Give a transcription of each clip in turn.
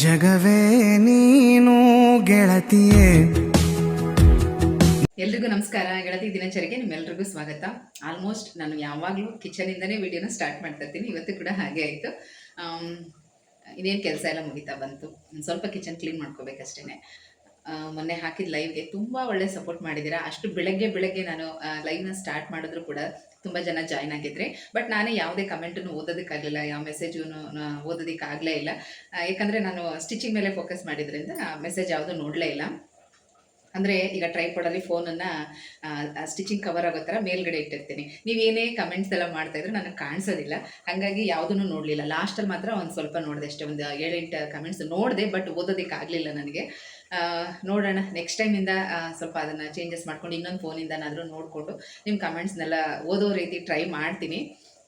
ಜಗವೇ ನೀನು ಗೆಳತಿಯೇ. ಎಲ್ರಿಗೂ ನಮಸ್ಕಾರ. ಗೆಳತಿ ದಿನಚರಿಗೆ ನಿಮ್ಮೆಲ್ರಿಗೂ ಸ್ವಾಗತ. ಆಲ್ಮೋಸ್ಟ್ ನಾನು ಯಾವಾಗಲೂ ಕಿಚನಿಂದನೇ ವಿಡಿಯೋನ ಸ್ಟಾರ್ಟ್ ಮಾಡ್ತಾ ಇರ್ತೀನಿ ಇವತ್ತು ಕೂಡ ಹಾಗೆ ಆಯಿತು. ಇನ್ನೇನು ಕೆಲಸ ಎಲ್ಲ ಮುಗಿತಾ ಬಂತು. ಸ್ವಲ್ಪ ಕಿಚನ್ ಕ್ಲೀನ್ ಮಾಡ್ಕೋಬೇಕಷ್ಟೇ ಮೊನ್ನೆ ಹಾಕಿದ ಲೈವ್ಗೆ ತುಂಬ ಒಳ್ಳೆ ಸಪೋರ್ಟ್ ಮಾಡಿದ್ದೀರಾ. ಅಷ್ಟು ಬೆಳಗ್ಗೆ ಬೆಳಗ್ಗೆ ನಾನು ಲೈವ್ನ ಸ್ಟಾರ್ಟ್ ಮಾಡಿದ್ರು ಕೂಡ ತುಂಬ ಜನ ಜಾಯ್ನ್ ಆಗಿದ್ರಿ. ಬಟ್ ನಾನೇ ಯಾವುದೇ ಕಮೆಂಟನ್ನು ಓದೋದಕ್ಕಾಗಲಿಲ್ಲ, ಯಾವ ಮೆಸೇಜು ಓದೋದಕ್ಕಾಗಲೇ ಇಲ್ಲ. ಯಾಕಂದರೆ ನಾನು ಸ್ಟಿಚಿಂಗ್ ಮೇಲೆ ಫೋಕಸ್ ಮಾಡಿದ್ರಿಂದ ಮೆಸೇಜ್ ಯಾವುದೂ ನೋಡಲೇ ಇಲ್ಲ. ಅಂದರೆ ಈಗ ಟ್ರೈಪಾಡಲ್ಲಿ ಫೋನನ್ನು ಸ್ಟಿಚಿಂಗ್ ಕವರ್ ಆಗೋ ಥರ ಮೇಲ್ಗಡೆ ಇಟ್ಟಿರ್ತೀನಿ. ನೀವೇನೇ ಕಮೆಂಟ್ಸ್ ಎಲ್ಲ ಮಾಡ್ತಾ ಇದ್ರೆ ನನಗೆ ಕಾಣಿಸೋದಿಲ್ಲ. ಹಾಗಾಗಿ ಯಾವುದನ್ನು ನೋಡಲಿಲ್ಲ. ಲಾಸ್ಟಲ್ಲಿ ಮಾತ್ರ ಒಂದು ಸ್ವಲ್ಪ ನೋಡಿದೆ ಅಷ್ಟೇ. ಒಂದು ಏಳೆಂಟು ಕಮೆಂಟ್ಸ್ ನೋಡಿದೆ ಬಟ್ ಓದೋದಕ್ಕೆ ಆಗಲಿಲ್ಲ ನನಗೆ. ನೋಡೋಣ. ನೆಕ್ಸ್ಟ್ ಟೈಮಿಂದ ಸ್ವಲ್ಪ ಅದನ್ನು ಚೇಂಜಸ್ ಮಾಡ್ಕೊಂಡು ಇನ್ನೊಂದು ಫೋನಿಂದನಾದರೂ ನೋಡಿಕೊಂಡು ನಿಮ್ಮ ಕಮೆಂಟ್ಸ್ನೆಲ್ಲ ಓದೋ ರೀತಿ ಟ್ರೈ ಮಾಡ್ತೀನಿ.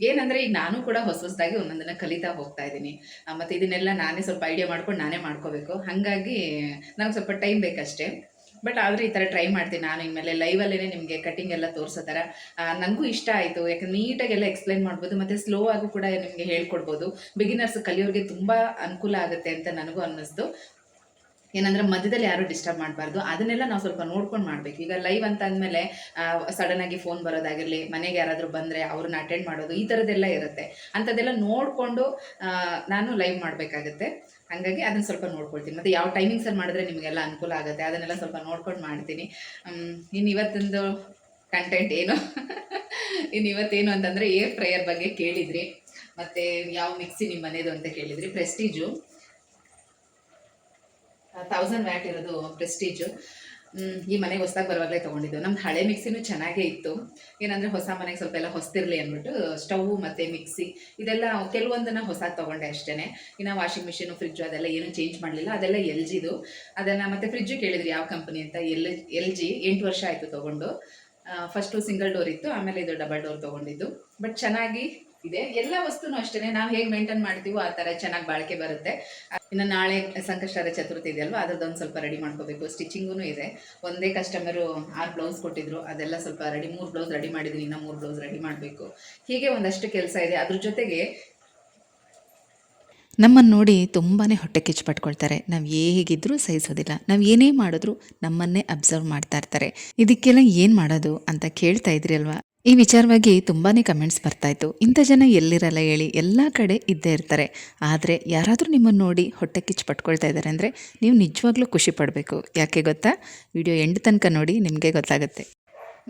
ಏನಂದರೆ ಈಗ ನಾನು ಕೂಡ ಹೊಸ ಹೊಸದಾಗಿ ಒಂದೊಂದನ್ನು ಕಲಿತಾ ಹೋಗ್ತಾ ಇದ್ದೀನಿ. ಮತ್ತು ಇದನ್ನೆಲ್ಲ ನಾನೇ ಸ್ವಲ್ಪ ಐಡಿಯಾ ಮಾಡ್ಕೊಂಡು ನಾನೇ ಮಾಡ್ಕೋಬೇಕು. ಹಾಗಾಗಿ ನನಗೆ ಸ್ವಲ್ಪ ಟೈಮ್ ಬೇಕಷ್ಟೇ. ಬಟ್ ಆದರೂ ಈ ಥರ ಟ್ರೈ ಮಾಡ್ತೀನಿ. ನಾನು ಇನ್ಮೇಲೆ ಲೈವಲ್ಲೇ ನಿಮಗೆ ಕಟಿಂಗ್ ಎಲ್ಲ ತೋರಿಸೋ ಥರ. ನನಗೂ ಇಷ್ಟ ಆಯಿತು. ಯಾಕಂದ್ರೆ ನೀಟಾಗೆಲ್ಲ ಎಕ್ಸ್ಪ್ಲೈನ್ ಮಾಡ್ಬೋದು, ಮತ್ತು ಸ್ಲೋ ಆಗೂ ಕೂಡ ನಿಮಗೆ ಹೇಳ್ಕೊಡ್ಬೋದು. ಬಿಗಿನರ್ಸ್ ಕಲಿಯೋರಿಗೆ ತುಂಬ ಅನುಕೂಲ ಆಗುತ್ತೆ ಅಂತ ನನಗೂ ಅನ್ನಿಸ್ತು. ಏನಂದ್ರೆ ಮಧ್ಯದಲ್ಲಿ ಯಾರು ಡಿಸ್ಟರ್ಬ್ ಮಾಡಬಾರ್ದು. ಅದನ್ನೆಲ್ಲ ನಾವು ಸ್ವಲ್ಪ ನೋಡ್ಕೊಂಡು ಮಾಡಬೇಕು. ಈಗ ಲೈವ್ ಅಂತ ಅಂದಮೇಲೆ ಸಡನ್ ಆಗಿ ಫೋನ್ ಬರೋದಾಗಿರಲಿ, ಮನೆಗೆ ಯಾರಾದರೂ ಬಂದರೆ ಅವ್ರನ್ನ ಅಟೆಂಡ್ ಮಾಡೋದು, ಈ ಥರದ್ದೆಲ್ಲ ಇರುತ್ತೆ. ಅಂಥದ್ದೆಲ್ಲ ನೋಡಿಕೊಂಡು ನಾನು ಲೈವ್ ಮಾಡಬೇಕಾಗತ್ತೆ. ಹಾಗಾಗಿ ಅದನ್ನು ಸ್ವಲ್ಪ ನೋಡ್ಕೊಳ್ತೀನಿ. ಮತ್ತು ಯಾವ ಟೈಮಿಂಗ್ಸಲ್ಲಿ ಮಾಡಿದ್ರೆ ನಿಮಗೆಲ್ಲ ಅನುಕೂಲ ಆಗುತ್ತೆ, ಅದನ್ನೆಲ್ಲ ಸ್ವಲ್ಪ ನೋಡ್ಕೊಂಡು ಮಾಡ್ತೀನಿ. ಇನ್ನು ಇವತ್ತೊಂದು ಕಂಟೆಂಟ್ ಏನು? ಇನ್ನು ಇವತ್ತೇನು ಅಂತಂದರೆ ಏರ್ ಫ್ರೈಯರ್ ಬಗ್ಗೆ ಕೇಳಿದ್ರಿ. ಮತ್ತು ಯಾವ ಮಿಕ್ಸಿ ನಿಮ್ಮ ಮನೇದು ಅಂತ ಕೇಳಿದ್ರಿ. ಪ್ರೆಸ್ಟೀಜು ತೌಸಂಡ್ ವ್ಯಾಟ್ ಇರೋದು ಪ್ರೆಸ್ಟೀಜು ಈ ಮನೆಗೆ ಹೊಸದಾಗಿ ಬರುವಾಗಲೇ ತೊಗೊಂಡಿದ್ದು. ನಮ್ದು ಹಳೆ ಮಿಕ್ಸಿನೂ ಚೆನ್ನಾಗೇ ಇತ್ತು. ಏನಂದರೆ ಹೊಸ ಮನೆಗೆ ಸ್ವಲ್ಪ ಎಲ್ಲ ಹೊಸ್ತಿರಲಿ ಅಂದ್ಬಿಟ್ಟು ಸ್ಟವ್ ಮತ್ತು ಮಿಕ್ಸಿ ಇದೆಲ್ಲ ಕೆಲವೊಂದನ್ನು ಹೊಸ ತೊಗೊಂಡೆ ಅಷ್ಟೇ ಇನ್ನು ವಾಷಿಂಗ್ ಮಿಷಿನು ಫ್ರಿಜ್ಜು ಅದೆಲ್ಲ ಏನೂ ಚೇಂಜ್ ಮಾಡಲಿಲ್ಲ. ಅದೆಲ್ಲ ಎಲ್ ಜಿದು ಅದನ್ನು ಮತ್ತು ಫ್ರಿಜ್ಜು ಕೇಳಿದ್ರಿ ಯಾವ ಕಂಪನಿ ಅಂತ. ಎಲ್ ಎಲ್ ಜಿ ಎಂಟು ವರ್ಷ ಆಯಿತು ತೊಗೊಂಡು. ಫಸ್ಟು ಸಿಂಗಲ್ ಡೋರ್ ಇತ್ತು, ಆಮೇಲೆ ಇದು ಡಬಲ್ ಡೋರ್ ತೊಗೊಂಡಿದ್ದು. ಬಟ್ ಚೆನ್ನಾಗಿ ಇದೆ. ಎಲ್ಲ ವಸ್ತುನೂ ಅಷ್ಟೇ ನಾವು ಹೇಗೆ ಮೇಂಟೈನ್ ಮಾಡ್ತೀವೋ ಆ ಥರ ಚೆನ್ನಾಗಿ ಬಾಳಿಕೆ ಬರುತ್ತೆ. ಇನ್ನು ನಾಳೆ ಸಂಕಷ್ಟರ ಚತುರ್ಥಿ ಇದೆ ಅಲ್ವಾ? ಅದ್ರದ್ದೊಂದು ಸ್ವಲ್ಪ ರೆಡಿ ಮಾಡ್ಕೋಬೇಕು. ಸ್ಟಿಚಿಂಗೂ ಇದೆ. ಒಂದೇ ಕಸ್ಟಮರು ಆರು ಬ್ಲೌಸ್ ಕೊಟ್ಟಿದ್ರು. ಅದೆಲ್ಲ ಸ್ವಲ್ಪ ರೆಡಿ ಮೂರು ಬ್ಲೌಸ್ ರೆಡಿ ಮಾಡಿದ್ದೀನಿ ಇನ್ನೂ ಮೂರು ಬ್ಲೌಸ್ ರೆಡಿ ಮಾಡಬೇಕು. ಹೀಗೆ ಒಂದಷ್ಟು ಕೆಲಸ ಇದೆ. ಅದ್ರ ಜೊತೆಗೆ ನಮ್ಮನ್ನು ನೋಡಿ ತುಂಬಾ ಹೊಟ್ಟೆ ಕಿಚ್ಚು ಪಟ್ಕೊಳ್ತಾರೆ. ನಾವು ಹೇಗಿದ್ರೂ ಸಹಿಸೋದಿಲ್ಲ. ನಾವು ಏನೇ ಮಾಡಿದ್ರು ನಮ್ಮನ್ನೇ ಅಬ್ಸರ್ವ್ ಮಾಡ್ತಾ ಇರ್ತಾರೆ. ಇದಕ್ಕೆಲ್ಲ ಏನು ಮಾಡೋದು ಅಂತ ಕೇಳ್ತಾ ಇದ್ರಿ ಅಲ್ವಾ? ಈ ವಿಚಾರವಾಗಿ ತುಂಬಾ ಕಮೆಂಟ್ಸ್ ಬರ್ತಾಯಿತ್ತು. ಇಂಥ ಜನ ಎಲ್ಲಿರಲ್ಲ ಹೇಳಿ ಎಲ್ಲ ಕಡೆ ಇದ್ದೇ ಇರ್ತಾರೆ. ಆದರೆ ಯಾರಾದರೂ ನಿಮ್ಮನ್ನು ನೋಡಿ ಹೊಟ್ಟೆ ಕಿಚ್ಚು ಪಟ್ಕೊಳ್ತಾ ಇದ್ದಾರೆ ಅಂದರೆ ನೀವು ನಿಜವಾಗ್ಲೂ ಖುಷಿ ಪಡಬೇಕು. ಯಾಕೆ ಗೊತ್ತಾ? ವಿಡಿಯೋ ಎಂಡ್ ತನಕ ನೋಡಿ ನಿಮಗೆ ಗೊತ್ತಾಗುತ್ತೆ.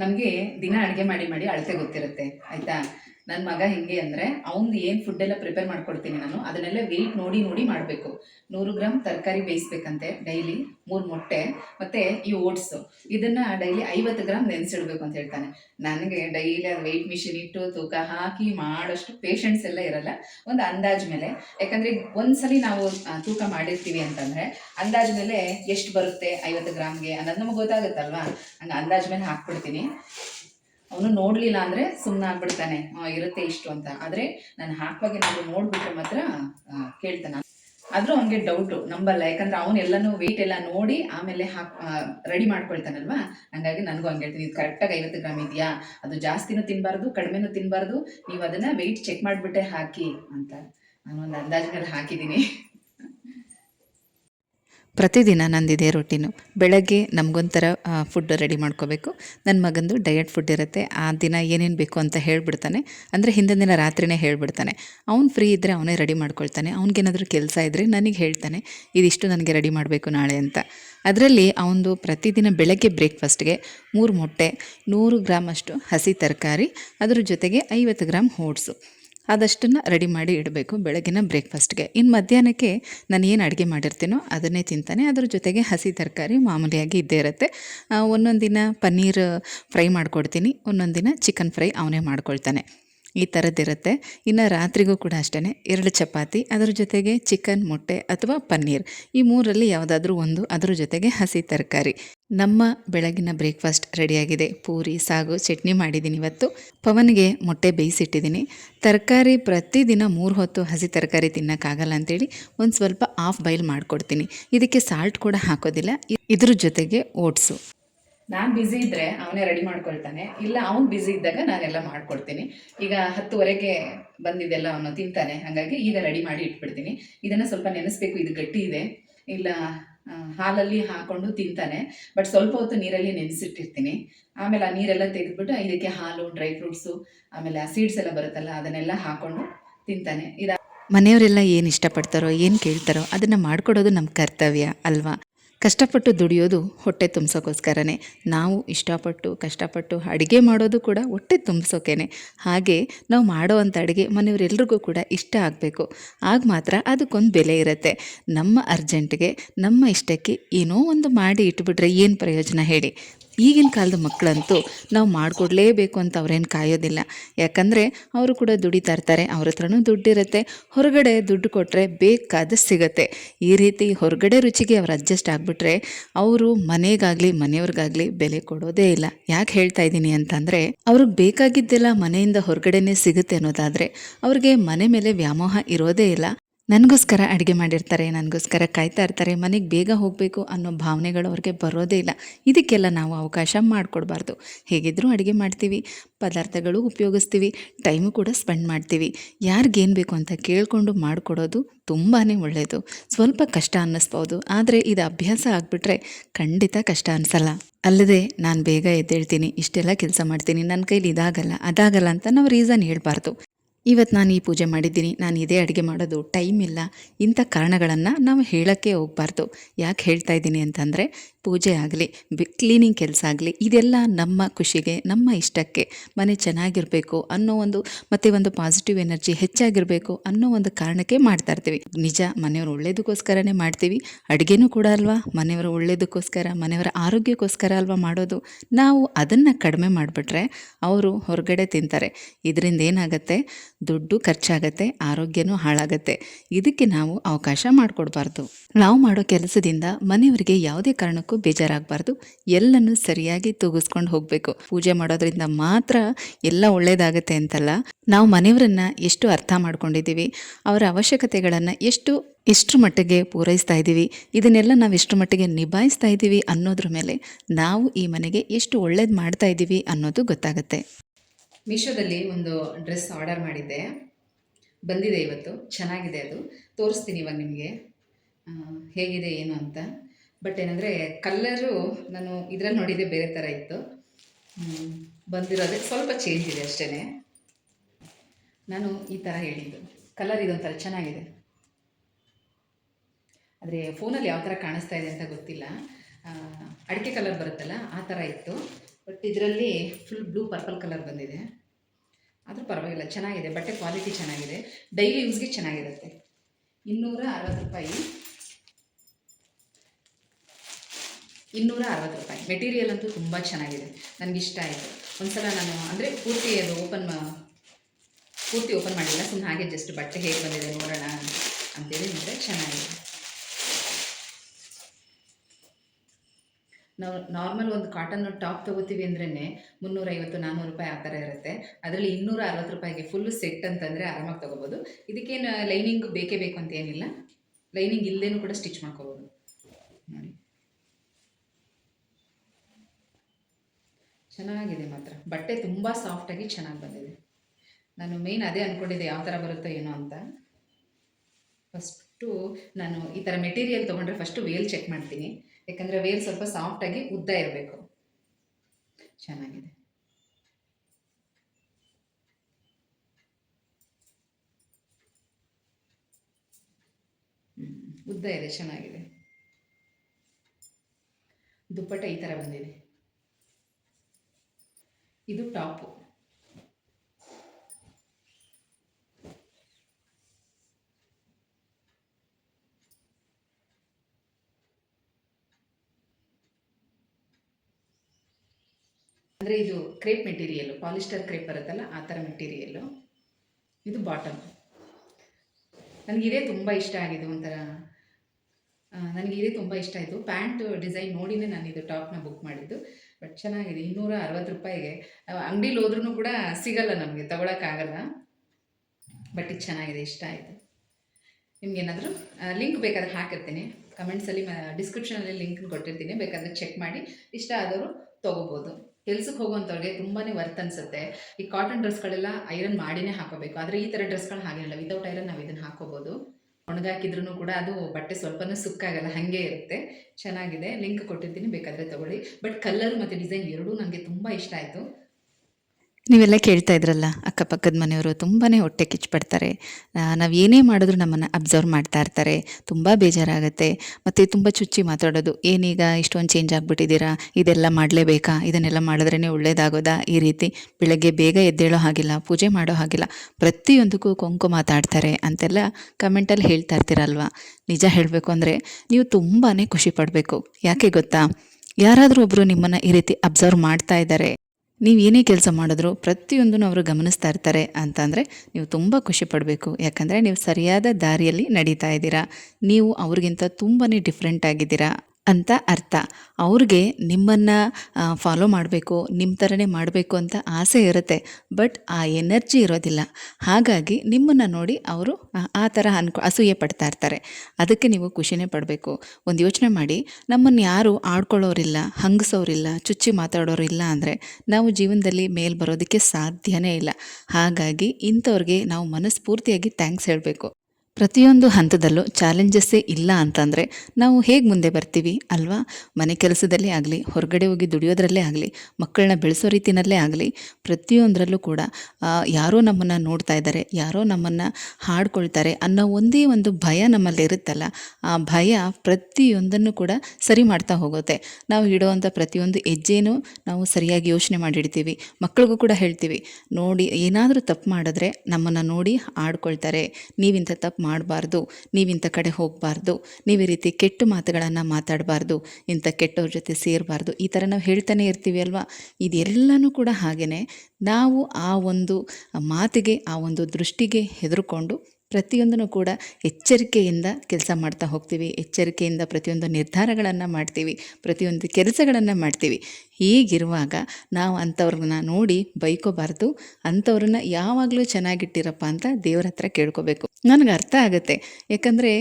ನಮಗೆ ದಿನ ಅಡುಗೆ ಮಾಡಿ ಮಾಡಿ ಅಳತೆ ಗೊತ್ತಿರುತ್ತೆ. ಆಯಿತಾ? ನನ್ನ ಮಗ ಹೆಂಗೆ ಅಂದರೆ ಅವ್ನು ಏನು ಫುಡ್ ಎಲ್ಲ ಪ್ರಿಪೇರ್ ಮಾಡ್ಕೊಡ್ತೀನಿ ನಾನು, ಅದನ್ನೆಲ್ಲ ವೆಯ್ಟ್ ನೋಡಿ ನೋಡಿ ಮಾಡಬೇಕು. ನೂರು ಗ್ರಾಮ್ ತರಕಾರಿ ಬೇಯಿಸ್ಬೇಕಂತೆ ಡೈಲಿ ಮೂರು ಮೊಟ್ಟೆ, ಮತ್ತು ಈ ಓಟ್ಸು ಇದನ್ನು ಡೈಲಿ ಐವತ್ತು ಗ್ರಾಮ್ ನೆನೆಸಿಡ್ಬೇಕು ಅಂತ ಹೇಳ್ತಾನೆ. ನನಗೆ ಡೈಲಿ ಅದು ವೆಯ್ಟ್ ಮಿಷಿನ್ ಇಟ್ಟು ತೂಕ ಹಾಕಿ ಮಾಡೋಷ್ಟು ಪೇಷಂಟ್ಸ್ ಎಲ್ಲ ಇರಲ್ಲ, ಒಂದು ಅಂದಾಜ್ ಮೇಲೆ. ಯಾಕಂದರೆ ಒಂದ್ಸಲಿ ನಾವು ತೂಕ ಮಾಡಿರ್ತೀವಿ ಅಂತಂದರೆ ಅಂದಾಜ್ ಮೇಲೆ ಎಷ್ಟು ಬರುತ್ತೆ ಐವತ್ತು ಗ್ರಾಮ್ಗೆ ಅನ್ನೋದು ನಮಗೆ ಗೊತ್ತಾಗುತ್ತಲ್ವಾ? ಹಂಗೆ ಅಂದಾಜ್ ಮೇಲೆ ಹಾಕ್ಬಿಡ್ತೀನಿ. ಅವನು ನೋಡಲಿಲ್ಲ ಅಂದರೆ ಸುಮ್ಮನೆ ಆಗ್ಬಿಡ್ತಾನೆ. ಇರುತ್ತೆ ಇಷ್ಟು ಅಂತ. ಆದರೆ ನಾನು ಹಾಕುವಾಗ ಏನಾದರೂ ನೋಡಿಬಿಟ್ರೆ ಮಾತ್ರ ಕೇಳ್ತಾನೆ. ಆದರೂ ಅವನಿಗೆ ಡೌಟು ನಂಬಲ್ಲ. ಯಾಕಂದ್ರೆ ಅವನು ಎಲ್ಲನೂ ವೆಯ್ಟ್ ಎಲ್ಲ ನೋಡಿ ಆಮೇಲೆ ಹಾಕ್ ರೆಡಿ ಮಾಡ್ಕೊಳ್ತಾನಲ್ವಾ? ಹಂಗಾಗಿ ನನಗೂ ಹಂಗೆ ಹೇಳ್ತೀನಿ. ಇದು ಕರೆಕ್ಟಾಗಿ ಐವತ್ತು ಗ್ರಾಮ್ ಇದೆಯಾ? ಅದು ಜಾಸ್ತಿನೂ ತಿನ್ನಬಾರ್ದು ಕಡಿಮೆನೂ ತಿನ್ನಬಾರ್ದು ನೀವು ಅದನ್ನು ವೆಯ್ಟ್ ಚೆಕ್ ಮಾಡಿಬಿಟ್ಟೆ ಹಾಕಿ ಅಂತ. ನಾನು ಒಂದು ಅಂದಾಜಿನಲ್ಲಿ ಹಾಕಿದ್ದೀನಿ. ಪ್ರತಿದಿನ ನಂದಿದೆ ರೊಟೀನು ಬೆಳಗ್ಗೆ ನಮಗೊಂಥರ ಫುಡ್ ರೆಡಿ ಮಾಡ್ಕೋಬೇಕು. ನನ್ನ ಮಗಂದು ಡಯಟ್ ಫುಡ್ ಇರುತ್ತೆ. ಆ ದಿನ ಏನೇನು ಬೇಕು ಅಂತ ಹೇಳ್ಬಿಡ್ತಾನೆ. ಅಂದರೆ ಹಿಂದಿನ ದಿನ ರಾತ್ರಿನೇ ಹೇಳ್ಬಿಡ್ತಾನೆ. ಅವ್ನು ಫ್ರೀ ಇದ್ದರೆ ಅವನೇ ರೆಡಿ ಮಾಡ್ಕೊಳ್ತಾನೆ. ಅವ್ನಿಗೇನಾದರೂ ಕೆಲಸ ಇದ್ದರೆ ನನಗೆ ಹೇಳ್ತಾನೆ. ಇದಿಷ್ಟು ನನಗೆ ರೆಡಿ ಮಾಡಬೇಕು ನಾಳೆ ಅಂತ. ಅದರಲ್ಲಿ ಅವನದು ಪ್ರತಿದಿನ ಬೆಳಗ್ಗೆ ಬ್ರೇಕ್ಫಾಸ್ಟ್ಗೆ ಮೂರು ಮೊಟ್ಟೆ, ನೂರು ಗ್ರಾಮ್ ಅಷ್ಟು ಹಸಿ ತರಕಾರಿ, ಅದರ ಜೊತೆಗೆ ಐವತ್ತು ಗ್ರಾಮ್ ಓಟ್ಸು. ಅದಷ್ಟನ್ನು ರೆಡಿ ಮಾಡಿ ಇಡಬೇಕು ಬೆಳಗಿನ ಬ್ರೇಕ್ಫಾಸ್ಟ್ಗೆ. ಇನ್ನು ಮಧ್ಯಾಹ್ನಕ್ಕೆ ನಾನು ಏನು ಅಡುಗೆ ಮಾಡಿರ್ತೀನೋ ಅದನ್ನೇ ತಿಂತಾನೆ. ಅದ್ರ ಜೊತೆಗೆ ಹಸಿ ತರಕಾರಿ ಮಾಮೂಲಿಯಾಗಿ ಇದ್ದೇ ಇರುತ್ತೆ. ಒಂದೊಂದು ದಿನ ಪನ್ನೀರ್ ಫ್ರೈ ಮಾಡಿಕೊಡ್ತೀನಿ. ಒಂದೊಂದು ದಿನ ಚಿಕನ್ ಫ್ರೈ ಅವನೇ ಮಾಡ್ಕೊಳ್ತಾನೆ. ಈ ಥರದ್ದಿರುತ್ತೆ ಇನ್ನು ರಾತ್ರಿಗೂ ಕೂಡ ಅಷ್ಟೇ ಎರಡು ಚಪಾತಿ, ಅದರ ಜೊತೆಗೆ ಚಿಕನ್, ಮೊಟ್ಟೆ ಅಥವಾ ಪನ್ನೀರ್. ಈ ಮೂರಲ್ಲಿ ಯಾವುದಾದ್ರೂ ಒಂದು, ಅದರ ಜೊತೆಗೆ ಹಸಿ ತರಕಾರಿ. ನಮ್ಮ ಬೆಳಗಿನ ಬ್ರೇಕ್ಫಾಸ್ಟ್ ರೆಡಿಯಾಗಿದೆ. ಪೂರಿ, ಸಾಗು, ಚಟ್ನಿ ಮಾಡಿದ್ದೀನಿ ಇವತ್ತು. ಪವನ್ಗೆ ಮೊಟ್ಟೆ ಬೇಯಿಸಿಟ್ಟಿದ್ದೀನಿ. ತರಕಾರಿ ಪ್ರತಿದಿನ ಮೂರು ಹೊತ್ತು ಹಸಿ ತರಕಾರಿ ತಿನ್ನೋಕ್ಕಾಗಲ್ಲ ಅಂತೇಳಿ ಒಂದು ಸ್ವಲ್ಪ ಆಫ್ ಬಾಯ್ಲ್ ಮಾಡಿಕೊಡ್ತೀನಿ. ಇದಕ್ಕೆ ಸಾಲ್ಟ್ ಕೂಡ ಹಾಕೋದಿಲ್ಲ. ಇದ್ರ ಜೊತೆಗೆ ಓಟ್ಸು ನಾನು ಬ್ಯುಸಿ ಇದ್ದರೆ ಅವನೇ ರೆಡಿ ಮಾಡ್ಕೊಳ್ತಾನೆ. ಇಲ್ಲ, ಅವನು ಬ್ಯುಸಿ ಇದ್ದಾಗ ನಾನೆಲ್ಲ ಮಾಡ್ಕೊಡ್ತೀನಿ. ಈಗ ಹತ್ತುವರೆಗೆ ಬಂದಿದ್ದೆಲ್ಲ ಅವನು ತಿಂತಾನೆ. ಹಾಗಾಗಿ ಈಗ ರೆಡಿ ಮಾಡಿ ಇಟ್ಬಿಡ್ತೀನಿ. ಇದನ್ನು ಸ್ವಲ್ಪ ನೆನೆಸ್ಬೇಕು. ಇದು ಗಟ್ಟಿ ಇದೆ. ಇಲ್ಲ ಹಾಲಲ್ಲಿ ಹಾಕೊಂಡು ತಿಂತಾನೆ. ಬಟ್ ಸ್ವಲ್ಪ ಹೊತ್ತು ನೀರಲ್ಲಿ ನೆನೆಸಿಟ್ಟಿರ್ತೀನಿ. ಆಮೇಲೆ ಆ ನೀರೆಲ್ಲ ತೆಗೆದ್ಬಿಟ್ಟು ಇದಕ್ಕೆ ಹಾಲು ಡ್ರೈ ಫ್ರೂಟ್ಸು ಆಮೇಲೆ ಆ ಸೀಡ್ಸ್ ಎಲ್ಲ ಬರುತ್ತಲ್ಲ, ಅದನ್ನೆಲ್ಲ ಹಾಕೊಂಡು ತಿಂತಾನೆ. ಇದ ಮನೆಯವರೆಲ್ಲ ಏನು ಇಷ್ಟಪಡ್ತಾರೋ, ಏನು ಕೇಳ್ತಾರೋ, ಅದನ್ನು ಮಾಡಿಕೊಡೋದು ನಮ್ಮ ಕರ್ತವ್ಯ, ಅಲ್ವಾ? ಕಷ್ಟಪಟ್ಟು ದುಡಿಯೋದು ಹೊಟ್ಟೆ ತುಂಬಿಸೋಕ್ಕೋಸ್ಕರನೇ ನಾವು ಇಷ್ಟಪಟ್ಟು, ಕಷ್ಟಪಟ್ಟು ಅಡುಗೆ ಮಾಡೋದು ಕೂಡ ಹೊಟ್ಟೆ ತುಂಬಿಸೋಕೇನೆ. ಹಾಗೆ ನಾವು ಮಾಡೋವಂಥ ಅಡುಗೆ ಮನೆಯವರೆಲ್ರಿಗೂ ಕೂಡ ಇಷ್ಟ ಆಗಬೇಕು. ಆಗ ಮಾತ್ರ ಅದಕ್ಕೊಂದು ಬೆಲೆ ಇರುತ್ತೆ. ನಮ್ಮ ಅರ್ಜೆಂಟ್ಗೆ, ನಮ್ಮ ಇಷ್ಟಕ್ಕೆ ಏನೋ ಒಂದು ಮಾಡಿ ಇಟ್ಬಿಟ್ರೆ ಏನು ಪ್ರಯೋಜನ ಹೇಳಿ. ಈಗಿನ ಕಾಲದ ಮಕ್ಕಳಂತೂ ನಾವು ಮಾಡಿಕೊಡ್ಲೇಬೇಕು ಅಂತ ಅವ್ರೇನು ಕಾಯೋದಿಲ್ಲ. ಯಾಕಂದರೆ ಅವರು ಕೂಡ ದುಡಿತಾ ಇರ್ತಾರೆ, ಅವ್ರ ಹತ್ರನೂ ದುಡ್ಡಿರುತ್ತೆ ಹೊರಗಡೆ ದುಡ್ಡು ಕೊಟ್ಟರೆ ಬೇಕಾದ ಸಿಗತ್ತೆ. ಈ ರೀತಿ ಹೊರಗಡೆ ರುಚಿಗೆ ಅವ್ರು ಅಡ್ಜಸ್ಟ್ ಆಗಿಬಿಟ್ರೆ ಅವರು ಮನೆಗಾಗಲಿ, ಮನೆಯವ್ರಿಗಾಗಲಿ ಬೆಲೆ ಕೊಡೋದೇ ಇಲ್ಲ. ಯಾಕೆ ಹೇಳ್ತಾ ಇದ್ದೀನಿ ಅಂತಂದರೆ, ಅವ್ರಿಗೆ ಬೇಕಾಗಿದ್ದೆಲ್ಲ ಮನೆಯಿಂದ ಹೊರಗಡೆನೇ ಸಿಗುತ್ತೆ ಅನ್ನೋದಾದರೆ, ಅವ್ರಿಗೆ ಮನೆ ಮೇಲೆ ವ್ಯಾಮೋಹ ಇರೋದೇ ಇಲ್ಲ. ನನಗೋಸ್ಕರ ಅಡುಗೆ ಮಾಡಿರ್ತಾರೆ, ನನಗೋಸ್ಕರ ಕಾಯ್ತಾ ಇರ್ತಾರೆ, ಮನೆಗೆ ಬೇಗ ಹೋಗಬೇಕು ಅನ್ನೋ ಭಾವನೆಗಳು ಅವ್ರಿಗೆ ಬರೋದೇ ಇಲ್ಲ. ಇದಕ್ಕೆಲ್ಲ ನಾವು ಅವಕಾಶ ಮಾಡಿಕೊಡ್ಬಾರ್ದು. ಹೇಗಿದ್ದರೂ ಅಡುಗೆ ಮಾಡ್ತೀವಿ, ಪದಾರ್ಥಗಳು ಉಪಯೋಗಿಸ್ತೀವಿ ಟೈಮು ಕೂಡ ಸ್ಪೆಂಡ್ ಮಾಡ್ತೀವಿ. ಯಾರಿಗೇನು ಬೇಕು ಅಂತ ಕೇಳಿಕೊಂಡು ಮಾಡಿಕೊಡೋದು ತುಂಬಾ ಒಳ್ಳೆಯದು ಸ್ವಲ್ಪ ಕಷ್ಟ ಅನ್ನಿಸ್ಬೋದು, ಆದರೆ ಇದು ಅಭ್ಯಾಸ ಆಗಿಬಿಟ್ರೆ ಖಂಡಿತ ಕಷ್ಟ ಅನಿಸಲ್ಲ. ಅಲ್ಲದೆ ನಾನು ಬೇಗ ಎದ್ದೇಳ್ತೀನಿ, ಇಷ್ಟೆಲ್ಲ ಕೆಲಸ ಮಾಡ್ತೀನಿ ನನ್ನ ಕೈಲಿ ಇದಾಗಲ್ಲ, ಅದಾಗಲ್ಲ ಅಂತ ನಾವು ರೀಸನ್ ಹೇಳ್ಬಾರ್ದು. ಇವತ್ತು ನಾನು ಈ ಪೂಜೆ ಮಾಡಿದ್ದೀನಿ. ನಾನು ಇದೇ ಅಡುಗೆ ಮಾಡೋದು. ಟೈಮ್ ಇಲ್ಲ. ಇಂಥ ಕಾರಣಗಳನ್ನು ನಾವು ಹೇಳೋಕ್ಕೆ ಹೋಗಬಾರ್ದು. ಯಾಕೆ ಹೇಳ್ತಾ ಇದ್ದೀನಿ ಅಂತಂದರೆ ಪೂಜೆ ಆಗಲಿ ಕ್ಲೀನಿಂಗ್ ಕೆಲಸ ಆಗಲಿ, ಇದೆಲ್ಲ ನಮ್ಮ ಖುಷಿಗೆ, ನಮ್ಮ ಇಷ್ಟಕ್ಕೆ ಮನೆ ಚೆನ್ನಾಗಿರಬೇಕು ಅನ್ನೋ ಒಂದು, ಮತ್ತು ಒಂದು ಪಾಸಿಟಿವ್ ಎನರ್ಜಿ ಹೆಚ್ಚಾಗಿರಬೇಕು ಅನ್ನೋ ಒಂದು ಕಾರಣಕ್ಕೆ ಮಾಡ್ತಾ ಇರ್ತೀವಿ. ನಿಜ, ಮನೆಯವರು ಒಳ್ಳೇದಕ್ಕೋಸ್ಕರನೇ ಮಾಡ್ತೀವಿ. ಅಡುಗೆನೂ ಕೂಡ ಅಲ್ವಾ? ಮನೆಯವರ ಒಳ್ಳೇದಕ್ಕೋಸ್ಕರ, ಮನೆಯವರ ಆರೋಗ್ಯಕ್ಕೋಸ್ಕರ ಅಲ್ವಾ ಮಾಡೋದು? ನಾವು ಅದನ್ನು ಕಡಿಮೆ ಮಾಡಿಬಿಟ್ರೆ ಅವರು ಹೊರಗಡೆ ತಿಂತಾರೆ. ಇದರಿಂದ ಏನಾಗುತ್ತೆ? ದುಡ್ಡು ಖರ್ಚಾಗತ್ತೆ, ಆರೋಗ್ಯನೂ ಹಾಳಾಗತ್ತೆ. ಇದಕ್ಕೆ ನಾವು ಅವಕಾಶ ಮಾಡಿಕೊಡ್ಬಾರ್ದು. ನಾವು ಮಾಡೋ ಕೆಲಸದಿಂದ ಮನೆಯವರಿಗೆ ಯಾವುದೇ ಕಾರಣಕ್ಕೂ ಬೇಜಾರಾಗಬಾರ್ದು. ಎಲ್ಲನೂ ಸರಿಯಾಗಿ ತೂಗಿಸ್ಕೊಂಡು ಹೋಗಬೇಕು. ಪೂಜೆ ಮಾಡೋದ್ರಿಂದ ಮಾತ್ರ ಎಲ್ಲ ಒಳ್ಳೇದಾಗುತ್ತೆ ಅಂತಲ್ಲ. ನಾವು ಮನೆಯವರನ್ನ ಎಷ್ಟು ಅರ್ಥ ಮಾಡ್ಕೊಂಡಿದ್ದೀವಿ, ಅವರ ಅವಶ್ಯಕತೆಗಳನ್ನು ಎಷ್ಟು ಎಷ್ಟು ಮಟ್ಟಿಗೆ ಪೂರೈಸ್ತಾ ಇದ್ದೀವಿ, ಇದನ್ನೆಲ್ಲ ನಾವು ಎಷ್ಟು ಮಟ್ಟಿಗೆ ನಿಭಾಯಿಸ್ತಾ ಇದ್ದೀವಿ ಅನ್ನೋದ್ರ ಮೇಲೆ ನಾವು ಈ ಮನೆಗೆ ಎಷ್ಟು ಒಳ್ಳೇದು ಮಾಡ್ತಾ ಇದ್ದೀವಿ ಅನ್ನೋದು ಗೊತ್ತಾಗುತ್ತೆ. ಮೀಶೋದಲ್ಲಿ ಒಂದು ಡ್ರೆಸ್ ಆರ್ಡರ್ ಮಾಡಿದ್ದೆ. ಬಂದಿದೆ ಇವತ್ತು. ಚೆನ್ನಾಗಿದೆ ಅದು. ತೋರಿಸ್ತೀನಿ ಇವಾಗ ನಿಮಗೆ. ಹೇಗಿದೆ, ಏನು ಅಂತ. ಬಟ್ ಏನಂದರೆ ಕಲ್ಲರು ನಾನು ಇದರಲ್ಲಿ ನೋಡಿದ್ದೆ ಬೇರೆ ಥರ ಇತ್ತು. ಬಂದಿರೋದೇ ಸ್ವಲ್ಪ ಚೇಂಜ್ ಇದೆ ಅಷ್ಟೇ ನಾನು ಈ ಥರ ಹೇಳಿದ್ದು. ಕಲರ್ ಇದೊಂಥರ ಚೆನ್ನಾಗಿದೆ. ಆದರೆ ಫೋನಲ್ಲಿ ಯಾವ ಥರ ಕಾಣಿಸ್ತಾ ಇದೆ ಅಂತ ಗೊತ್ತಿಲ್ಲ. ಅಡಿಕೆ ಕಲರ್ ಬರುತ್ತಲ್ಲ, ಆ ಥರ ಇತ್ತು. ಬಟ್ ಇದರಲ್ಲಿ ಫುಲ್ ಬ್ಲೂ ಪರ್ಪಲ್ ಕಲರ್ ಬಂದಿದೆ. ಆದರೂ ಪರವಾಗಿಲ್ಲ, ಚೆನ್ನಾಗಿದೆ. ಬಟ್ಟೆ ಕ್ವಾಲಿಟಿ ಚೆನ್ನಾಗಿದೆ. ಡೈಲಿ ಯೂಸ್ಗೆ ಚೆನ್ನಾಗಿರುತ್ತೆ. ಇನ್ನೂರ ಅರವತ್ತು ರೂಪಾಯಿ ಇನ್ನೂರ ಅರವತ್ತು ರೂಪಾಯಿ ಮೆಟೀರಿಯಲ್ ಅಂತೂ ತುಂಬ ಚೆನ್ನಾಗಿದೆ. ನನಗೆ ಇಷ್ಟ ಆಯಿತು. ಒಂದ್ಸಲ ನಾನು, ಅಂದರೆ ಪೂರ್ತಿ ಅದು ಓಪನ್ ಪೂರ್ತಿ ಓಪನ್ ಮಾಡಿಲ್ಲ. ಸುಮ್ಮನೆ ಹಾಗೆ ಜಸ್ಟ್ ಬಟ್ಟೆ ಹೇಗೆ ಬಂದಿದೆ ನೋಡೋಣ ಅಂತೇಳಿ ನೋಡಿದ್ರೆ ಚೆನ್ನಾಗಿದೆ. ನಾವು ನಾರ್ಮಲ್ ಒಂದು ಕಾಟನ್ ಟಾಪ್ ತೊಗೋತೀವಿ ಅಂದ್ರೇ ಮುನ್ನೂರೈವತ್ತು ನಾನ್ನೂರು ರೂಪಾಯಿ ಆ ಥರ ಇರುತ್ತೆ. ಅದರಲ್ಲಿ ಇನ್ನೂರ ಅರವತ್ತು ರೂಪಾಯಿಗೆ ಫುಲ್ ಸೆಟ್ ಅಂತಂದರೆ ಆರಾಮಾಗಿ ತೊಗೋಬೋದು. ಇದಕ್ಕೇನು ಲೈನಿಂಗ್ ಬೇಕೇ ಬೇಕು ಅಂತ ಏನಿಲ್ಲ. ಲೈನಿಂಗ್ ಇಲ್ಲದೇನೂ ಕೂಡ ಸ್ಟಿಚ್ ಮಾಡ್ಕೋಬೋದು ನೋಡಿ ಚೆನ್ನಾಗಿದೆ ಮಾತ್ರ. ಬಟ್ಟೆ ತುಂಬ ಸಾಫ್ಟಾಗಿ ಚೆನ್ನಾಗಿ ಬಂದಿದೆ. ನಾನು ಮೇಯ್ನ್ ಅದೇ ಅಂದ್ಕೊಂಡಿದ್ದೆ ಯಾವ ಥರ ಬರುತ್ತೋ ಏನೋ ಅಂತ. ಫಸ್ಟು ನಾನು ಈ ಥರ ಮೆಟೀರಿಯಲ್ ತೊಗೊಂಡ್ರೆ ಫಸ್ಟು ವೇಲ್ ಚೆಕ್ ಮಾಡ್ತೀನಿ. ಯಾಕಂದರೆ ವೇಲ್ ಸ್ವಲ್ಪ ಸಾಫ್ಟಾಗಿ ಉದ್ದ ಇರಬೇಕು. ಚೆನ್ನಾಗಿದೆ. ಉದ್ದ ಇದೆ, ಚೆನ್ನಾಗಿದೆ. ದುಪ್ಪಟ್ಟ ಈ ಥರ ಬಂದಿದೆ. ಇದು ಟಾಪು. ಅಂದರೆ ಇದು ಕ್ರೇಪ್ ಮೆಟೀರಿಯಲ್ಲು ಪಾಲಿಸ್ಟರ್ ಕ್ರೇಪ್ ಬರುತ್ತಲ್ಲ ಆ ಥರ ಮೆಟೀರಿಯಲ್ಲು ಇದು ಬಾಟಮ್. ನನಗೆ ಇದೇ ತುಂಬ ಇಷ್ಟ ಆಗಿದೆ ಒಂಥರ ನನಗೆ ಇದೇ ತುಂಬ ಇಷ್ಟ ಆಯಿತು. ಪ್ಯಾಂಟ್ ಡಿಸೈನ್ ನೋಡಿನೇ ನಾನು ಇದು ಟಾಪ್ನ ಬುಕ್ ಮಾಡಿದ್ದು. ಬಟ್ ಚೆನ್ನಾಗಿದೆ. ಇನ್ನೂರ ಅರವತ್ತು ರೂಪಾಯಿಗೆ ಅಂಗಡಿಲಿ ಹೋದ್ರೂ ಕೂಡ ಸಿಗಲ್ಲ ನಮಗೆ, ತಗೊಳಕ್ಕಾಗಲ್ಲ. ಬಟ್ ಇದು ಚೆನ್ನಾಗಿದೆ, ಇಷ್ಟ ಆಯಿತು. ನಿಮ್ಗೇನಾದರೂ ಲಿಂಕ್ ಬೇಕಾದ್ರೆ ಹಾಕಿರ್ತೀನಿ. ಕಮೆಂಟ್ಸಲ್ಲಿ ಡಿಸ್ಕ್ರಿಪ್ಷನಲ್ಲಿ ಲಿಂಕ್ ಕೊಟ್ಟಿರ್ತೀನಿ. ಬೇಕಾದರೆ ಚೆಕ್ ಮಾಡಿ. ಇಷ್ಟ ಆದವರು ತೊಗೋಬೋದು. ಕೆಲ್ಸಕ್ಕೆ ಹೋಗುವಂಥವ್ರಿಗೆ ತುಂಬಾ ವರ್ತ್ ಅನಿಸುತ್ತೆ. ಈ ಕಾಟನ್ ಡ್ರೆಸ್ಗಳೆಲ್ಲ ಐರನ್ ಮಾಡಿನೇ ಹಾಕೋಬೇಕು. ಆದರೆ ಈ ಥರ ಡ್ರೆಸ್ಗಳು ಹಾಗಿರಲ್ಲ ವಿತೌಟ್ ಐರನ್ ನಾವು ಇದನ್ನು ಹಾಕೋಬೋದು. ಒಣಗಾಕಿದ್ರೂ ಕೂಡ ಅದು ಬಟ್ಟೆ ಸ್ವಲ್ಪನೂ ಸುಕ್ಕಾಗಲ್ಲ, ಹಾಗೆ ಇರುತ್ತೆ. ಚೆನ್ನಾಗಿದೆ. ಲಿಂಕ್ ಕೊಟ್ಟಿರ್ತೀನಿ, ಬೇಕಾದರೆ ತಗೊಳ್ಳಿ. ಬಟ್ ಕಲರ್ ಮತ್ತು ಡಿಸೈನ್ ಎರಡೂ ನನಗೆ ತುಂಬ ಇಷ್ಟ ಆಯಿತು. ನೀವೆಲ್ಲ ಕೇಳ್ತಾ ಇದ್ರಲ್ಲ, ಅಕ್ಕಪಕ್ಕದ ಮನೆಯವರು ತುಂಬಾ ಹೊಟ್ಟೆ ಕಿಚ್ಚುಪಡ್ತಾರೆ. ನಾವು ಏನೇ ಮಾಡಿದ್ರು ನಮ್ಮನ್ನು ಅಬ್ಸರ್ವ್ ಮಾಡ್ತಾ ಇರ್ತಾರೆ. ತುಂಬ ಬೇಜಾರಾಗುತ್ತೆ. ಮತ್ತು ತುಂಬ ಚುಚ್ಚಿ ಮಾತಾಡೋದು. ಏನೀಗ ಇಷ್ಟೊಂದು ಚೇಂಜ್ ಆಗಿಬಿಟ್ಟಿದ್ದೀರಾ? ಇದೆಲ್ಲ ಮಾಡಲೇಬೇಕಾ? ಇದನ್ನೆಲ್ಲ ಮಾಡಿದ್ರೇ ಒಳ್ಳೇದಾಗೋದಾ? ಈ ರೀತಿ ಬೆಳಗ್ಗೆ ಬೇಗ ಎದ್ದೇಳೋ ಹಾಗಿಲ್ಲ, ಪೂಜೆ ಮಾಡೋ ಹಾಗಿಲ್ಲ, ಪ್ರತಿಯೊಂದಕ್ಕೂ ಕೊಂಕು ಮಾತಾಡ್ತಾರೆ ಅಂತೆಲ್ಲ ಕಮೆಂಟಲ್ಲಿ ಹೇಳ್ತಾ ಇರ್ತೀರಲ್ವ? ನಿಜ ಹೇಳಬೇಕು ಅಂದರೆ ನೀವು ತುಂಬಾ ಖುಷಿ ಪಡಬೇಕು. ಯಾಕೆ ಗೊತ್ತಾ? ಯಾರಾದರೂ ಒಬ್ಬರು ನಿಮ್ಮನ್ನು ಈ ರೀತಿ ಅಬ್ಸರ್ವ್ ಮಾಡ್ತಾ ಇದ್ದಾರೆ. ನೀವು ಏನೇ ಕೆಲಸ ಮಾಡಿದ್ರು ಪ್ರತಿಯೊಂದನ್ನು ಅವರು ಗಮನಿಸ್ತಾ ಇರ್ತಾರೆ ಅಂತಂದರೆ ನೀವು ತುಂಬ ಖುಷಿ ಪಡಬೇಕು. ಯಾಕಂದರೆ ನೀವು ಸರಿಯಾದ ದಾರಿಯಲ್ಲಿ ನಡೀತಾ ಇದ್ದೀರಾ. ನೀವು ಅವ್ರಿಗಿಂತ ತುಂಬಾ ಡಿಫ್ರೆಂಟ್ ಆಗಿದ್ದೀರಾ. ಅಂತ ಅರ್ಥ. ಅವ್ರಿಗೆ ನಿಮ್ಮನ್ನು ಫಾಲೋ ಮಾಡಬೇಕು ನಿಮ್ಮ ಥರನೇ ಮಾಡಬೇಕು ಅಂತ ಆಸೆ ಇರುತ್ತೆ. ಬಟ್ ಆ ಎನರ್ಜಿ ಇರೋದಿಲ್ಲ. ಹಾಗಾಗಿ ನಿಮ್ಮನ್ನು ನೋಡಿ ಅವರು, ಆ- ಥರ ಅನ್ಕೊ, ಅಸೂಯೆ ಪಡ್ತಾ ಇರ್ತಾರೆ. ಅದಕ್ಕೆ ನೀವು ಖುಷಿನೇ ಪಡಬೇಕು. ಒಂದು ಯೋಚನೆ ಮಾಡಿ ನಮ್ಮನ್ನು ಯಾರು ಆಡ್ಕೊಳ್ಳೋರಿಲ್ಲ, ಹಂಗಸೋರಿಲ್ಲ, ಚುಚ್ಚಿ ಮಾತಾಡೋರಿಲ್ಲ ಅಂದರೆ ನಾವು ಜೀವನದಲ್ಲಿ ಮೇಲ್ ಬರೋದಕ್ಕೆ ಸಾಧ್ಯನೇ ಇಲ್ಲ. ಹಾಗಾಗಿ ಇಂಥವ್ರಿಗೆ ನಾವು ಮನಸ್ಫೂರ್ತಿಯಾಗಿ ಥ್ಯಾಂಕ್ಸ್ ಹೇಳಬೇಕು. ಪ್ರತಿಯೊಂದು ಹಂತದಲ್ಲೂ ಚಾಲೆಂಜಸ್ಸೇ ಇಲ್ಲ ಅಂತಂದರೆ ನಾವು ಹೇಗೆ ಮುಂದೆ ಬರ್ತೀವಿ ಅಲ್ವಾ? ಮನೆ ಕೆಲಸದಲ್ಲೇ ಆಗಲಿ, ಹೊರಗಡೆ ಹೋಗಿ ದುಡಿಯೋದ್ರಲ್ಲೇ ಆಗಲಿ ಮಕ್ಕಳನ್ನ ಬೆಳೆಸೋ ರೀತಿನಲ್ಲೇ ಆಗಲಿ, ಪ್ರತಿಯೊಂದರಲ್ಲೂ ಕೂಡ ಯಾರೋ ನಮ್ಮನ್ನು ನೋಡ್ತಾ ಇದ್ದಾರೆ ಯಾರೋ ನಮ್ಮನ್ನು ಹಾಡ್ಕೊಳ್ತಾರೆ ಅನ್ನೋ ಒಂದೇ ಒಂದು ಭಯ ನಮ್ಮಲ್ಲಿ ಇರುತ್ತಲ್ಲ, ಆ ಭಯ ಪ್ರತಿಯೊಂದನ್ನು ಕೂಡ ಸರಿ ಮಾಡ್ತಾ ಹೋಗುತ್ತೆ. ನಾವು ಇಡೋವಂಥ ಪ್ರತಿಯೊಂದು ಹೆಜ್ಜೆನೂ ನಾವು ಸರಿಯಾಗಿ ಯೋಚನೆ ಮಾಡಿಡ್ತೀವಿ, ಮಕ್ಕಳಿಗೂ ಕೂಡ ಹೇಳ್ತೀವಿ, ನೋಡಿ, ಏನಾದರೂ ತಪ್ಪು ಮಾಡಿದ್ರೆ ನಮ್ಮನ್ನು ನೋಡಿ ಆಡ್ಕೊಳ್ತಾರೆ ನೀವಿಂಥ ತಪ್ಪು ಮಾಡಬಾರ್ದು. ನೀವಿಂಥ ಕಡೆ ಹೋಗಬಾರ್ದು. ನೀವು ಈ ರೀತಿ ಕೆಟ್ಟ ಮಾತುಗಳನ್ನು ಮಾತಾಡಬಾರ್ದು. ಇಂಥ ಕೆಟ್ಟವ್ರ ಜೊತೆ ಸೇರಬಾರ್ದು. ಈ ಥರ ನಾವು ಹೇಳ್ತಾನೆ ಇರ್ತೀವಿ ಅಲ್ವಾ? ಇದೆಲ್ಲನೂ ಕೂಡ ಹಾಗೆಯೇ ನಾವು ಆ ಒಂದು ಮಾತಿಗೆ, ಆ ಒಂದು ದೃಷ್ಟಿಗೆ ಹೆದರ್ಕೊಂಡು ಪ್ರತಿಯೊಂದನ್ನು ಕೂಡ ಎಚ್ಚರಿಕೆಯಿಂದ ಕೆಲಸ ಮಾಡ್ತಾ ಹೋಗ್ತೀವಿ. ಎಚ್ಚರಿಕೆಯಿಂದ ಪ್ರತಿಯೊಂದು ನಿರ್ಧಾರಗಳನ್ನು ಮಾಡ್ತೀವಿ. ಪ್ರತಿಯೊಂದು ಕೆಲಸಗಳನ್ನು ಮಾಡ್ತೀವಿ. ಹೀಗಿರುವಾಗ ನಾವು ಅಂಥವ್ರನ್ನ ನೋಡಿ ಬೈಕೋಬಾರ್ದು. ಅಂಥವ್ರನ್ನ ಯಾವಾಗಲೂ ಚೆನ್ನಾಗಿಟ್ಟಿರಪ್ಪ ಅಂತ ದೇವ್ರ ಹತ್ರ ಕೇಳ್ಕೋಬೇಕು. ನನಗೆ ಅರ್ಥ ಆಗುತ್ತೆ. ಯಾಕಂದರೆ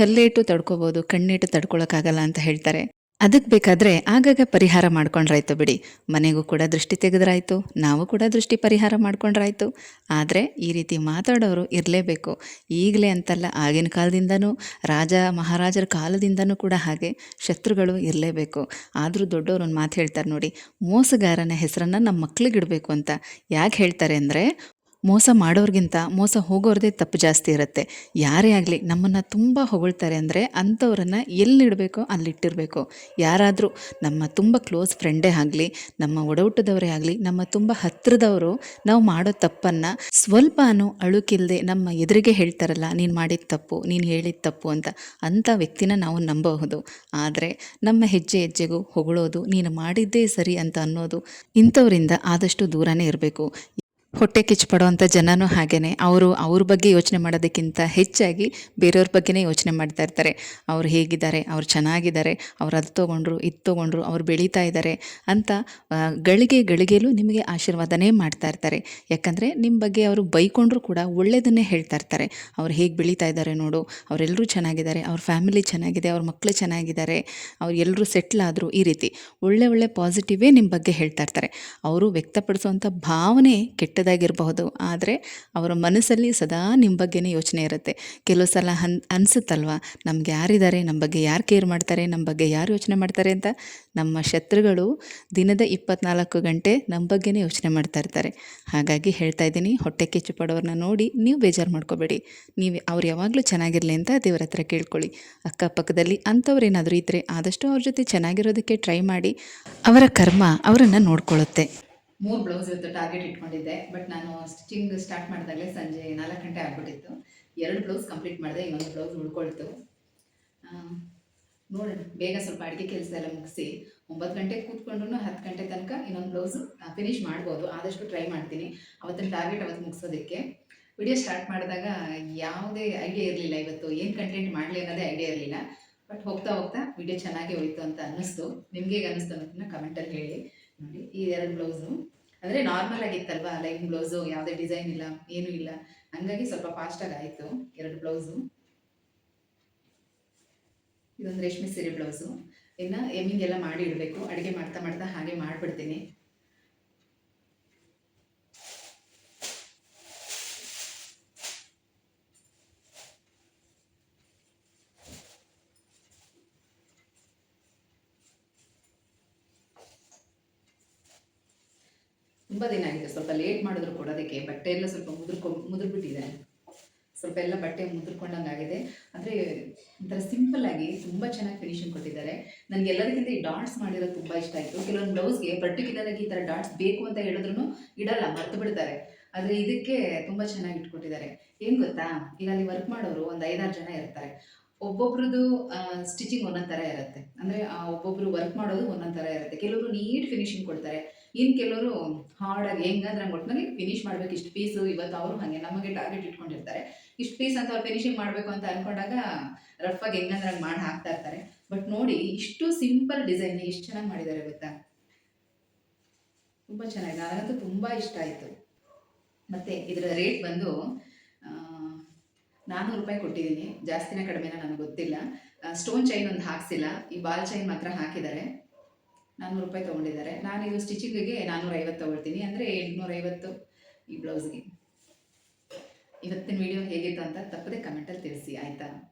ಕಲ್ಲೇಟು ತಡ್ಕೋಬೋದು, ಕಣ್ಣೇಟು ತಡ್ಕೊಳಕ್ಕಾಗಲ್ಲ ಅಂತ ಹೇಳ್ತಾರೆ. ಅದಕ್ಕೆ ಬೇಕಾದರೆ ಆಗಾಗ ಪರಿಹಾರ ಮಾಡ್ಕೊಂಡ್ರಾಯ್ತು ಬಿಡಿ. ಮನೆಗೂ ಕೂಡ ದೃಷ್ಟಿ ತೆಗೆದ್ರಾಯ್ತು, ನಾವು ಕೂಡ ದೃಷ್ಟಿ ಪರಿಹಾರ ಮಾಡ್ಕೊಂಡ್ರಾಯ್ತು. ಆದರೆ ಈ ರೀತಿ ಮಾತಾಡೋರು ಇರಲೇಬೇಕು. ಈಗಲೇ ಅಂತಲ್ಲ ಆಗಿನ ಕಾಲದಿಂದನೂ, ರಾಜ ಮಹಾರಾಜರ ಕಾಲದಿಂದನೂ ಕೂಡ ಹಾಗೆ ಶತ್ರುಗಳು ಇರಲೇಬೇಕು. ಆದರೂ ದೊಡ್ಡವರು ಒಂದು ಮಾತು ಹೇಳ್ತಾರೆ ನೋಡಿ, ಮೋಸಗಾರನ ಹೆಸರನ್ನು ನಮ್ಮ ಮಕ್ಳಿಗೆ ಇಡಬೇಕು ಅಂತ. ಯಾಕೆ ಹೇಳ್ತಾರೆ ಅಂದರೆ ಮೋಸ ಮಾಡೋರ್ಗಿಂತ ಮೋಸ ಹೋಗೋರದೇ ತಪ್ಪು ಜಾಸ್ತಿ ಇರುತ್ತೆ. ಯಾರೇ ಆಗಲಿ ನಮ್ಮನ್ನು ತುಂಬ ಹೊಗಳ್ತಾರೆ ಅಂದರೆ ಅಂಥವ್ರನ್ನು ಎಲ್ಲಿಡಬೇಕೋ ಅಲ್ಲಿಟ್ಟಿರಬೇಕು. ಯಾರಾದರೂ ನಮ್ಮ ತುಂಬ ಕ್ಲೋಸ್ ಫ್ರೆಂಡೇ ಆಗಲಿ, ನಮ್ಮ ಒಡಹುಟ್ಟದವರೇ ಆಗಲಿ, ನಮ್ಮ ತುಂಬ ಹತ್ತಿರದವರು ನಾವು ಮಾಡೋ ತಪ್ಪನ್ನು ಸ್ವಲ್ಪನೂ ಅಳುಕಿಲ್ಲದೆ ನಮ್ಮ ಎದುರಿಗೆ ಹೇಳ್ತಾರಲ್ಲ, ನೀನು ಮಾಡಿದ ತಪ್ಪು, ನೀನು ಹೇಳಿದ ತಪ್ಪು ಅಂತ ಅಂಥ ವ್ಯಕ್ತಿನ ನಾವು ನಂಬಬಹುದು. ಆದರೆ ನಮ್ಮ ಹೆಜ್ಜೆ ಹೆಜ್ಜೆಗೂ ಹೊಗಳೋದು, ನೀನು ಮಾಡಿದ್ದೇ ಸರಿ ಅಂತ ಅನ್ನೋದು ಇಂಥವರಿಂದ ಆದಷ್ಟು ದೂರನೇ ಇರಬೇಕು. ಹೊಟ್ಟೆ ಕಿಚ್ಚು ಪಡುವಂಥ ಜನನೂ ಹಾಗೇ ಅವರು ಅವ್ರ ಬಗ್ಗೆ ಯೋಚನೆ ಮಾಡೋದಕ್ಕಿಂತ ಹೆಚ್ಚಾಗಿ ಬೇರೆಯವ್ರ ಬಗ್ಗೆನೇ ಯೋಚನೆ ಮಾಡ್ತಾ ಇರ್ತಾರೆ. ಅವ್ರು ಹೇಗಿದ್ದಾರೆ, ಅವ್ರು ಚೆನ್ನಾಗಿದ್ದಾರೆ, ಅವ್ರು ಅದು ತೊಗೊಂಡ್ರು, ಇದು ತೊಗೊಂಡ್ರು, ಅವ್ರು ಬೆಳೀತಾ ಇದ್ದಾರೆ ಅಂತ ಗಳಿಗೆ ಗಳಿಗೆಲೂ ನಿಮಗೆ ಆಶೀರ್ವಾದನೇ ಮಾಡ್ತಾ ಇರ್ತಾರೆ. ಯಾಕಂದರೆ ನಿಮ್ಮ ಬಗ್ಗೆ ಅವರು ಬೈಕೊಂಡ್ರು ಕೂಡ ಒಳ್ಳೆಯದನ್ನೇ ಹೇಳ್ತಾ ಇರ್ತಾರೆ. ಅವ್ರು ಹೇಗೆ ಬೆಳೀತಾ ಇದ್ದಾರೆ ನೋಡು ಅವರೆಲ್ಲರೂ ಚೆನ್ನಾಗಿದ್ದಾರೆ, ಅವ್ರ ಫ್ಯಾಮಿಲಿ ಚೆನ್ನಾಗಿದೆ, ಅವ್ರ ಮಕ್ಕಳು ಚೆನ್ನಾಗಿದ್ದಾರೆ, ಅವ್ರು ಎಲ್ಲರೂ ಸೆಟ್ಲ್ ಆದರು ಈ ರೀತಿ ಒಳ್ಳೆ ಒಳ್ಳೆ ಪಾಸಿಟಿವೇ ನಿಮ್ಮ ಬಗ್ಗೆ ಹೇಳ್ತಾ ಇರ್ತಾರೆ. ಅವರು ವ್ಯಕ್ತಪಡಿಸುವಂಥ ಭಾವನೆ ಕೆಟ್ಟದಾಗಿರಬಹುದು ಆದರೆ ಅವರ ಮನಸ್ಸಲ್ಲಿ ಸದಾ ನಿಮ್ಮ ಬಗ್ಗೆನೇ ಯೋಚನೆ ಇರುತ್ತೆ. ಕೆಲವು ಸಲ ಹನ್ ಅನಿಸುತ್ತಲ್ವ? ನಮ್ಗೆ ಯಾರಿದ್ದಾರೆ? ನಮ್ಮ ಬಗ್ಗೆ ಯಾರು ಕೇರ್ ಮಾಡ್ತಾರೆ? ನಮ್ಮ ಬಗ್ಗೆ ಯಾರು ಯೋಚನೆ ಮಾಡ್ತಾರೆ ಅಂತ? ನಮ್ಮ ಶತ್ರುಗಳು ದಿನದ ಇಪ್ಪತ್ನಾಲ್ಕು ಗಂಟೆ ನಮ್ಮ ಬಗ್ಗೆನೇ ಯೋಚನೆ ಮಾಡ್ತಾ ಇರ್ತಾರೆ. ಹಾಗಾಗಿ ಹೇಳ್ತಾ ಇದ್ದೀನಿ, ಹೊಟ್ಟೆ ಕಿಚ್ಚು ಪಡೋರನ್ನ ನೋಡಿ ನೀವು ಬೇಜಾರು ಮಾಡ್ಕೋಬೇಡಿ. ನೀವು, ಅವ್ರು ಯಾವಾಗಲೂ ಚೆನ್ನಾಗಿರಲಿ ಅಂತ ದೇವರ ಹತ್ರ ಕೇಳ್ಕೊಳ್ಳಿ. ಅಕ್ಕಪಕ್ಕದಲ್ಲಿ ಅಂಥವ್ರು ಏನಾದರೂ ಇದ್ದರೆ ಆದಷ್ಟು ಅವ್ರ ಜೊತೆ ಚೆನ್ನಾಗಿರೋದಕ್ಕೆ ಟ್ರೈ ಮಾಡಿ. ಅವರ ಕರ್ಮ ಅವರನ್ನು ನೋಡ್ಕೊಳ್ಳುತ್ತೆ. ಮೂರು ಬ್ಲೌಸ್ ಇವತ್ತು ಟಾರ್ಗೆಟ್ ಇಟ್ಕೊಂಡಿದ್ದೆ. ಬಟ್ ನಾನು ಸ್ಟಿಚಿಂಗ್ ಸ್ಟಾರ್ಟ್ ಮಾಡಿದಾಗಲೇ ಸಂಜೆ ನಾಲ್ಕು ಗಂಟೆ ಆಗ್ಬಿಟ್ಟಿತ್ತು. ಎರಡು ಬ್ಲೌಸ್ ಕಂಪ್ಲೀಟ್ ಮಾಡಿದೆ, ಇನ್ನೊಂದು ಬ್ಲೌಸ್ ಉಳ್ಕೊಳ್ತು. ನೋಡೋಣ. ಬೇಗ ಸ್ವಲ್ಪ ಅಡುಗೆ ಕೆಲಸ ಎಲ್ಲ ಮುಗಿಸಿ ಒಂಬತ್ತು ಗಂಟೆಗೆ ಕೂತ್ಕೊಂಡ್ರು ಹತ್ತು ಗಂಟೆ ತನಕ ಇನ್ನೊಂದು ಬ್ಲೌಸ್ ಫಿನಿಶ್ ಮಾಡ್ಬೋದು. ಆದಷ್ಟು ಟ್ರೈ ಮಾಡ್ತೀನಿ. ಅವತ್ತಿನ ಟಾರ್ಗೆಟ್ ಅವತ್ತು ಮುಗಿಸೋದಕ್ಕೆ. ವಿಡಿಯೋ ಸ್ಟಾರ್ಟ್ ಮಾಡಿದಾಗ ಯಾವುದೇ ಐಡಿಯಾ ಇರಲಿಲ್ಲ ಇವತ್ತು. ಏನು ಕಂಟೆಂಟ್ ಮಾಡಲಿ ಅನ್ನೋದೇ ಐಡಿಯಾ ಇರಲಿಲ್ಲ. ಬಟ್ ಹೋಗ್ತಾ ಹೋಗ್ತಾ ವಿಡಿಯೋ ಚೆನ್ನಾಗಿ ಹೋಯಿತು ಅಂತ ಅನ್ನಿಸ್ತು. ನಿಮ್ಗೆ ಹೇಗೆ ಅನ್ನಿಸ್ತು ಅನ್ನೋದನ್ನ ಕಮೆಂಟಲ್ಲಿ ಹೇಳಿ. ನೋಡಿ, ಈ ಎರಡು ಬ್ಲೌಸು. ಅಂದರೆ ನಾರ್ಮಲ್ ಆಗಿತ್ತಲ್ವಾ? ಲೈನ್ ಬ್ಲೌಸು, ಯಾವುದೇ ಡಿಸೈನ್ ಇಲ್ಲ, ಏನೂ ಇಲ್ಲ. ಹಂಗಾಗಿ ಸ್ವಲ್ಪ ಫಾಸ್ಟಾಗಿ ಆಯಿತು ಎರಡು ಬ್ಲೌಸು. ಇದೊಂದು ರೇಷ್ಮೆ ಸೀರೆ ಬ್ಲೌಸು. ಇನ್ನು ಎಮ್ಮಿಂಗೆಲ್ಲ ಮಾಡಿ ಇಡಬೇಕು. ಅಡುಗೆ ಮಾಡ್ತಾ ಮಾಡ್ತಾ ಹಾಗೆ ಮಾಡಿಬಿಡ್ತೀನಿ. ಕೊಡೋದಕ್ಕೆ ಬಟ್ಟೆ ಎಲ್ಲ ಸ್ವಲ್ಪ ಮುದುರ್ಕೊ, ಮುದುರ್ಬಿಟ್ಟಿದೆ. ಸ್ವಲ್ಪ ಎಲ್ಲ ಬಟ್ಟೆ ಮುದುರ್ಕೊಂಡಂಗೆ ಆಗಿದೆ. ಅಂದರೆ ಒಂಥರ ಸಿಂಪಲ್ ಆಗಿ ತುಂಬ ಚೆನ್ನಾಗಿ ಫಿನಿಶಿಂಗ್ ಕೊಟ್ಟಿದ್ದಾರೆ. ನನಗೆ ಎಲ್ಲರಿಗಿಂತ ಈ ಡಾಟ್ಸ್ ಮಾಡಿರೋದು ತುಂಬ ಇಷ್ಟ ಆಯಿತು. ಕೆಲವೊಂದು ಬ್ಲೌಸ್ಗೆ ಪರ್ಟಿಕ್ಯುಲರ್ ಆಗಿ ಈ ಥರ ಡಾಟ್ಸ್ ಬೇಕು ಅಂತ ಹೇಳಿದ್ರು ಇಡಲ್ಲ, ಮರ್ತು ಬಿಡ್ತಾರೆ. ಆದರೆ ಇದಕ್ಕೆ ತುಂಬ ಚೆನ್ನಾಗಿ ಇಟ್ಕೊಟ್ಟಿದ್ದಾರೆ. ಏನು ಗೊತ್ತಾ? ಇಲ್ಲಿ ವರ್ಕ್ ಮಾಡೋರು ಒಂದು ಐದಾರು ಜನ ಇರ್ತಾರೆ. ಒಬ್ಬೊಬ್ರದ್ದು ಸ್ಟಿಚಿಂಗ್ ಒಂದೊಂದು ಥರ ಇರುತ್ತೆ. ಅಂದರೆ ಒಬ್ಬೊಬ್ರು ವರ್ಕ್ ಮಾಡೋದು ಒಂದೊಂದು ಥರ ಇರುತ್ತೆ. ಕೆಲವರು ನೀಟ್ ಫಿನಿಶಿಂಗ್ ಕೊಡ್ತಾರೆ. ಇನ್ನು ಕೆಲವರು ಹಾರ್ಡಾಗಿ ಹೆಂಗಂದ್ರೆ ಒಟ್ಟಿನಲ್ಲಿ ಫಿನಿಶ್ ಮಾಡ್ಬೇಕು. ಇಷ್ಟು ಪೀಸು ಇವತ್ತು ಅವರು ಹಾಗೆ ನಮಗೆ ಟಾರ್ಗೆಟ್ ಇಟ್ಕೊಂಡಿರ್ತಾರೆ. ಇಷ್ಟು ಪೀಸ್ ಅಂತ ಅವ್ರು ಫಿನಿಶಿಂಗ್ ಮಾಡಬೇಕು ಅಂತ ಅಂದ್ಕೊಂಡಾಗ ರಫ್ ಆಗಿ ಹೆಂಗಂದ್ರೆ ಹಂಗೆ ಮಾಡಿ ಹಾಕ್ತಾ ಇರ್ತಾರೆ. ಬಟ್ ನೋಡಿ, ಇಷ್ಟು ಸಿಂಪಲ್ ಡಿಸೈನ್ ಎಷ್ಟು ಚೆನ್ನಾಗಿ ಮಾಡಿದ್ದಾರೆ ಗೊತ್ತಾ? ತುಂಬ ಚೆನ್ನಾಗಿದೆ. ನನಗಂತೂ ತುಂಬ ಇಷ್ಟ ಆಯಿತು. ಮತ್ತು ಇದರ ರೇಟ್ ಬಂದು ನಾನ್ನೂರು ರೂಪಾಯಿ ಕೊಟ್ಟಿದ್ದೀನಿ. ಜಾಸ್ತಿನೇ ಕಡಿಮೆನ ನನಗೆ ಗೊತ್ತಿಲ್ಲ. ಸ್ಟೋನ್ ಚೈನ್ ಒಂದು ಹಾಕ್ಸಿಲ್ಲ. ಈ ಬಾಲ್ ಚೈನ್ ಮಾತ್ರ ಹಾಕಿದ್ದಾರೆ. ನಾನ್ನೂರು ರೂಪಾಯಿ ತೊಗೊಂಡಿದ್ದಾರೆ. ನಾನು ಇದು ಸ್ಟಿಚಿಂಗಿಗೆ ನಾನ್ನೂರ ಐವತ್ತು ತೊಗೊಳ್ತೀನಿ. ಅಂದರೆ ಎಂಟುನೂರೈವತ್ತು ಈ ಬ್ಲೌಸ್ಗೆ. ಇವತ್ತಿನ ವಿಡಿಯೋ ಹೇಗಿತ್ತು ಅಂತ ತಪ್ಪದೆ ಕಮೆಂಟಲ್ಲಿ ತಿಳಿಸಿ, ಆಯಿತಾ?